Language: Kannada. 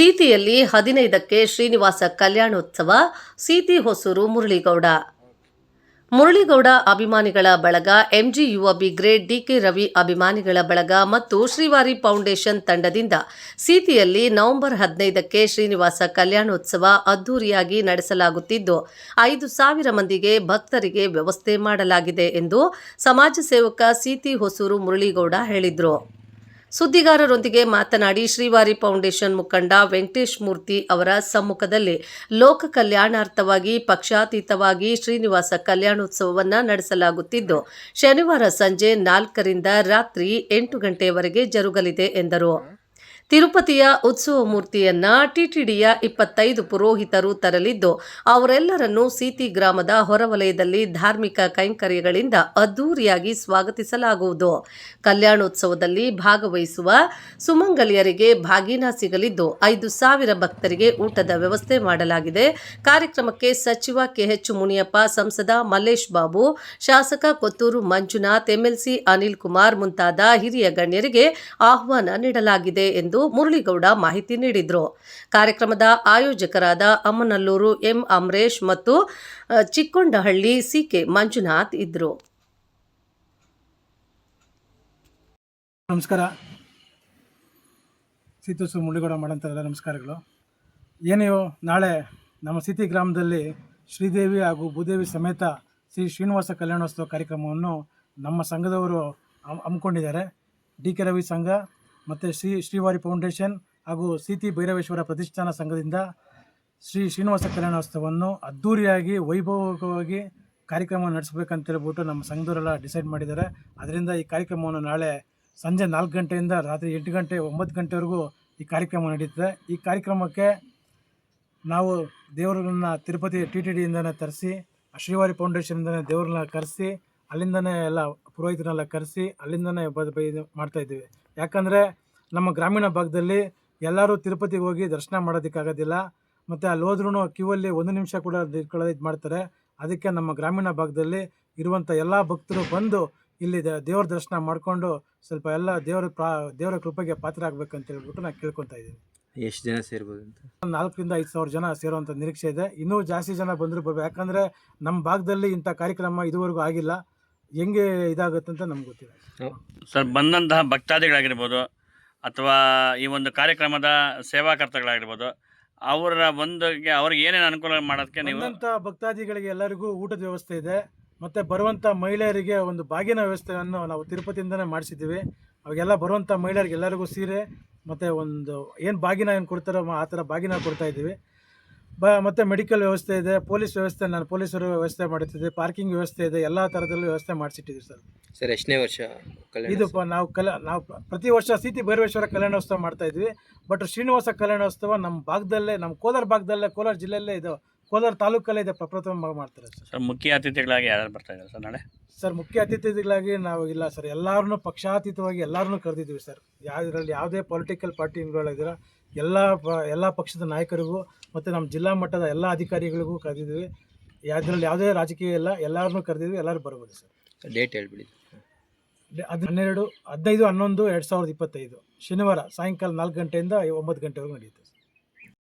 ಸೀತಿಯಲ್ಲಿ ಹದಿನೈದಕ್ಕೆ ಶ್ರೀನಿವಾಸ ಕಲ್ಯಾಣೋತ್ಸವ, ಸೀತಿ ಹೊಸೂರು ಮುರಳಿಗೌಡ. ಮುರಳಿಗೌಡ ಅಭಿಮಾನಿಗಳ ಬಳಗ ಎಂಜಿ ಯುವ ಬಿಗ್ರೇಡ್ ಡಿಕೆ ರವಿ ಅಭಿಮಾನಿಗಳ ಬಳಗ ಮತ್ತು ಶ್ರೀವಾರಿ ಫೌಂಡೇಶನ್ ತಂಡದಿಂದ ಸೀತಿಯಲ್ಲಿ ನವೆಂಬರ್ ಹದಿನೈದಕ್ಕೆ ಶ್ರೀನಿವಾಸ ಕಲ್ಯಾಣೋತ್ಸವ ಅದ್ದೂರಿಯಾಗಿ ನಡೆಸಲಾಗುತ್ತಿದ್ದು, ಐದು ಸಾವಿರ ಮಂದಿಗೆ ಭಕ್ತರಿಗೆ ವ್ಯವಸ್ಥೆ ಮಾಡಲಾಗಿದೆ ಎಂದು ಸಮಾಜ ಸೇವಕ ಸೀತಿ ಹೊಸೂರು ಮುರಳಿಗೌಡ ಹೇಳಿದರು. ಸುದ್ದಿಗಾರರೊಂದಿಗೆ ಮಾತನಾಡಿ ಶ್ರೀವಾರಿ ಫೌಂಡೇಶನ್ ಮುಖಂಡ ವೆಂಕಟೇಶ್ ಮೂರ್ತಿ ಅವರ ಸಮ್ಮುಖದಲ್ಲಿ ಲೋಕ ಕಲ್ಯಾಣಾರ್ಥವಾಗಿ ಪಕ್ಷಾತೀತವಾಗಿ ಶ್ರೀನಿವಾಸ ಕಲ್ಯಾಣೋತ್ಸವವನ್ನು ನಡೆಸಲಾಗುತ್ತಿದ್ದು, ಶನಿವಾರ ಸಂಜೆ ನಾಲ್ಕರಿಂದ ರಾತ್ರಿ ಎಂಟು ಗಂಟೆಯವರೆಗೆ ಜರುಗಲಿದೆ ಎಂದರು. ತಿರುಪತಿಯ ಉತ್ಸವ ಮೂರ್ತಿಯನ್ನ ಟಿಟಿಡಿಯ ಇಪ್ಪತ್ತೈದು ಪುರೋಹಿತರು ತರಲಿದ್ದು, ಅವರೆಲ್ಲರನ್ನು ಸೀತಿ ಗ್ರಾಮದ ಹೊರವಲಯದಲ್ಲಿ ಧಾರ್ಮಿಕ ಕೈಂಕರ್ಯಗಳಿಂದ ಅದ್ದೂರಿಯಾಗಿ ಸ್ವಾಗತಿಸಲಾಗುವುದು. ಕಲ್ಯಾಣೋತ್ಸವದಲ್ಲಿ ಭಾಗವಹಿಸುವ ಸುಮಂಗಲಿಯರಿಗೆ ಭಾಗಿನ ಸಿಗಲಿದ್ದು, ಐದು ಸಾವಿರ ಭಕ್ತರಿಗೆ ಊಟದ ವ್ಯವಸ್ಥೆ ಮಾಡಲಾಗಿದೆ. ಕಾರ್ಯಕ್ರಮಕ್ಕೆ ಸಚಿವ ಕೆಎಚ್ ಮುನಿಯಪ್ಪ ಸಂಸದ ಮಲ್ಲೇಶ್ ಬಾಬು, ಶಾಸಕ ಕೊತ್ತೂರು ಮಂಜುನಾಥ್, ಎಂಎಲ್ಸಿ ಅನಿಲ್ ಕುಮಾರ್ ಮುಂತಾದ ಹಿರಿಯ ಗಣ್ಯರಿಗೆ ಆಹ್ವಾನ ನೀಡಲಾಗಿದೆ ಎಂದು ಮುರಳಿಗೌಡ ಮಾಹಿತಿ ನೀಡಿದರು. ಕಾರ್ಯಕ್ರಮದ ಆಯೋಜಕರಾದ ಅಮ್ಮನಲ್ಲೂರು ಎಂ ಅಮರೇಶ್ ಮತ್ತು ಚಿಕ್ಕೊಂಡಹಳ್ಳಿ ಸಿಕೆ ಮಂಜುನಾಥ್ ಇದ್ದರು ನಮಸ್ಕಾರ. ಸೀತೋಸು ಮುಳ್ಳಿಗೌಡ ಮಾಡೋಂಥಲ್ಲ ನಮಸ್ಕಾರಗಳು. ಏನೇ ನಾಳೆ ನಮ್ಮ ಸಿತಿ ಗ್ರಾಮದಲ್ಲಿ ಶ್ರೀದೇವಿ ಹಾಗೂ ಭೂದೇವಿ ಸಮೇತ ಶ್ರೀ ಶ್ರೀನಿವಾಸ ಕಲ್ಯಾಣೋತ್ಸವ ಕಾರ್ಯಕ್ರಮವನ್ನು ನಮ್ಮ ಸಂಘದವರು ಹಮ್- ಹಮ್ಮಿಕೊಂಡಿದ್ದಾರೆ. ಡಿ ಕೆ ರವಿ ಸಂಘ ಮತ್ತು ಶ್ರೀ ಶ್ರೀವಾರಿ ಫೌಂಡೇಶನ್ ಹಾಗೂ ಸೀತಿ ಭೈರವೇಶ್ವರ ಪ್ರತಿಷ್ಠಾನ ಸಂಘದಿಂದ ಶ್ರೀ ಶ್ರೀನಿವಾಸ ಕಲ್ಯಾಣೋತ್ಸವವನ್ನು ಅದ್ಧೂರಿಯಾಗಿ ವೈಭವವಾಗಿ ಕಾರ್ಯಕ್ರಮ ನಡೆಸಬೇಕಂತ ಹೇಳ್ಬಿಟ್ಟು ನಮ್ಮ ಸಂಘದವರೆಲ್ಲ ಡಿಸೈಡ್ ಮಾಡಿದ್ದಾರೆ. ಅದರಿಂದ ಈ ಕಾರ್ಯಕ್ರಮವನ್ನು ನಾಳೆ ಸಂಜೆ ನಾಲ್ಕು ಗಂಟೆಯಿಂದ ರಾತ್ರಿ ಎಂಟು ಗಂಟೆ, ಒಂಬತ್ತು ಗಂಟೆವರೆಗೂ ಈ ಕಾರ್ಯಕ್ರಮ ನಡೀತದೆ. ಈ ಕಾರ್ಯಕ್ರಮಕ್ಕೆ ನಾವು ದೇವರುಗಳನ್ನ ತಿರುಪತಿ ಟಿ ಟಿ ಡಿಯಿಂದನೇ ತರಿಸಿ, ಶ್ರೀವಾರಿ ಫೌಂಡೇಶನಿಂದನೇ ದೇವ್ರನ್ನ ಕರೆಸಿ, ಅಲ್ಲಿಂದನೇ ಎಲ್ಲ ಪುರೋಹಿತರನ್ನೆಲ್ಲ ಕರೆಸಿ, ಅಲ್ಲಿಂದನೇ ಬ- ಮಾಡ್ತಾಯಿದ್ದೀವಿ ಯಾಕಂದರೆ ನಮ್ಮ ಗ್ರಾಮೀಣ ಭಾಗದಲ್ಲಿ ಎಲ್ಲರೂ ತಿರುಪತಿಗೆ ಹೋಗಿ ದರ್ಶನ ಮಾಡೋದಕ್ಕಾಗೋದಿಲ್ಲ ಮತ್ತು ಅಲ್ಲಿ ಹೋದ್ರೂ ಕ್ಯೂವಲ್ಲಿ ಒಂದು ನಿಮಿಷ ಕೂಡ ನಿಂತ್ಕೊಳ್ಳೋದು ಇದು ಮಾಡ್ತಾರೆ. ಅದಕ್ಕೆ ನಮ್ಮ ಗ್ರಾಮೀಣ ಭಾಗದಲ್ಲಿ ಇರುವಂಥ ಎಲ್ಲ ಭಕ್ತರು ಬಂದು ಇಲ್ಲಿ ದೇವ್ರ ದರ್ಶನ ಮಾಡಿಕೊಂಡು ಸ್ವಲ್ಪ ಎಲ್ಲ ದೇವರ ಪ್ರಾ ದೇವರ ಕೃಪೆಗೆ ಪಾತ್ರ ಆಗ್ಬೇಕಂತ ಹೇಳ್ಬಿಟ್ಟು ನಾನು ಕೇಳ್ಕೊತಾ ಇದ್ದೀನಿ. ಎಷ್ಟು ಜನ ಸೇರ್ಬೋದು ಅಂತ? ನಾಲ್ಕರಿಂದ ಐದು ಸಾವಿರ ಜನ ಸೇರುವಂಥ ನಿರೀಕ್ಷೆ ಇದೆ. ಇನ್ನೂ ಜಾಸ್ತಿ ಜನ ಬಂದರೂ ಬರ್ಬೇಕು ಯಾಕಂದರೆ ನಮ್ಮ ಭಾಗದಲ್ಲಿ ಇಂಥ ಕಾರ್ಯಕ್ರಮ ಇದುವರೆಗೂ ಆಗಿಲ್ಲ. ಹೆಂಗೆ ಇದಾಗುತ್ತೆ ಅಂತ ನಮ್ಗೆ ಗೊತ್ತಿಲ್ಲ. ಸರ್ ಬಂದಂತಹ ಭಕ್ತಾದಿಗಳಾಗಿರ್ಬೋದು ಅಥವಾ ಈ ಒಂದು ಕಾರ್ಯಕ್ರಮದ ಸೇವಾಕರ್ತಗಳಾಗಿರ್ಬೋದು ಅವರ ಒಂದಿಗೆ ಅವ್ರಿಗೆ ಏನೇನು ಅನುಕೂಲ ಮಾಡೋದಕ್ಕೆ ನೀವು ಬಂದಂಥ ಭಕ್ತಾದಿಗಳಿಗೆ ಎಲ್ಲರಿಗೂ ಊಟದ ವ್ಯವಸ್ಥೆ ಇದೆ ಮತ್ತು ಬರುವಂಥ ಮಹಿಳೆಯರಿಗೆ ಒಂದು ಬಾಗಿನ ವ್ಯವಸ್ಥೆಯನ್ನು ನಾವು ತಿರುಪತಿಯಿಂದನೇ ಮಾಡಿಸಿದ್ದೀವಿ. ಅವಾಗೆಲ್ಲ ಬರುವಂಥ ಮಹಿಳೆಯರಿಗೆ ಎಲ್ಲರಿಗೂ ಸೀರೆ ಮತ್ತು ಒಂದು ಏನು ಬಾಗಿನ ಏನು ಕೊಡ್ತಾರೋ ಆ ಥರ ಬಾಗಿನ ಕೊಡ್ತಾ ಇದ್ದೀವಿ. ಬ ಮತ್ತು ಮೆಡಿಕಲ್ ವ್ಯವಸ್ಥೆ ಇದೆ ಪೊಲೀಸ್ ವ್ಯವಸ್ಥೆ ನಾನು ಪೊಲೀಸರು ವ್ಯವಸ್ಥೆ ಮಾಡುತ್ತಿದ್ದೆ ಪಾರ್ಕಿಂಗ್ ವ್ಯವಸ್ಥೆ ಇದೆ ಎಲ್ಲ ಥರದಲ್ಲೂ ವ್ಯವಸ್ಥೆ ಮಾಡಿಸಿಟ್ಟಿದ್ದೀವಿ ಸರ್. ಸರ್ ಎಷ್ಟನೇ ವರ್ಷ ಇದು ಪ- ನಾವು ಕಲ ನಾವು ಪ್ರತಿ ವರ್ಷ ಸಿಟಿ ಭೈರವೇಶ್ವರ ಕಲ್ಯಾಣೋತ್ಸವ ಮಾಡ್ತಾ ಇದ್ವಿ ಬಟ್ ಶ್ರೀನಿವಾಸ ಕಲ್ಯಾಣೋತ್ಸವ ನಮ್ಮ ಭಾಗದಲ್ಲೇ ನಮ್ಮ ಕೋಲಾರ ಭಾಗದಲ್ಲೇ ಕೋಲಾರ ಜಿಲ್ಲೆಯಲ್ಲೇ ಇದು ಕೋಲಾರ ತಾಲೂಕಲ್ಲೇ ಇದೆ ಪ್ರಪ್ರಥಮ ಮಾಡ್ತಾರೆ ಸರ್. ಸರ್ ಮುಖ್ಯ ಅತಿಥಿಗಳಾಗಿ ಯಾರು ಬರ್ತಾ ಇದ್ದಾರೆ ಸರ್ ನಾಳೆ? ಸರ್ ಮುಖ್ಯ ಅತಿಥಿಗಳಾಗಿ ನಾವು ಇಲ್ಲ ಸರ್ ಎಲ್ಲರನ್ನೂ ಪಕ್ಷಾತೀತವಾಗಿ ಎಲ್ಲರನ್ನೂ ಕರೆದಿದ್ದೀವಿ ಸರ್. ಯಾವುದರಲ್ಲಿ ಯಾವುದೇ ಪೊಲಿಟಿಕಲ್ ಪಾರ್ಟಿಗಳಿದ್ದೀರ ಎಲ್ಲ ಪ ಎಲ್ಲ ಪಕ್ಷದ ನಾಯಕರಿಗೂ ಮತ್ತು ನಮ್ಮ ಜಿಲ್ಲಾ ಮಟ್ಟದ ಎಲ್ಲ ಅಧಿಕಾರಿಗಳಿಗೂ ಕರೆದಿದ್ದೀವಿ. ಯಾವುದ್ರಲ್ಲಿ ಯಾವುದೇ ರಾಜಕೀಯ ಇಲ್ಲ ಎಲ್ಲರನ್ನೂ ಕರೆದಿದ್ವಿ ಎಲ್ಲರೂ ಬರ್ಬೋದು ಸರ್. ಡೇಟ್ ಹೇಳ್ಬಿಡಿ. ಅದು ಹನ್ನೆರಡು ಹದಿನೈದು ಹನ್ನೊಂದು ಎರಡು ಸಾವಿರದ ಇಪ್ಪತ್ತೈದು ಶನಿವಾರ ಸಾಯಂಕಾಲ ನಾಲ್ಕು ಗಂಟೆಯಿಂದ ಒಂಬತ್ತು ಗಂಟೆವರೆಗೂ ನಡೆಯುತ್ತೆ ಸರ್.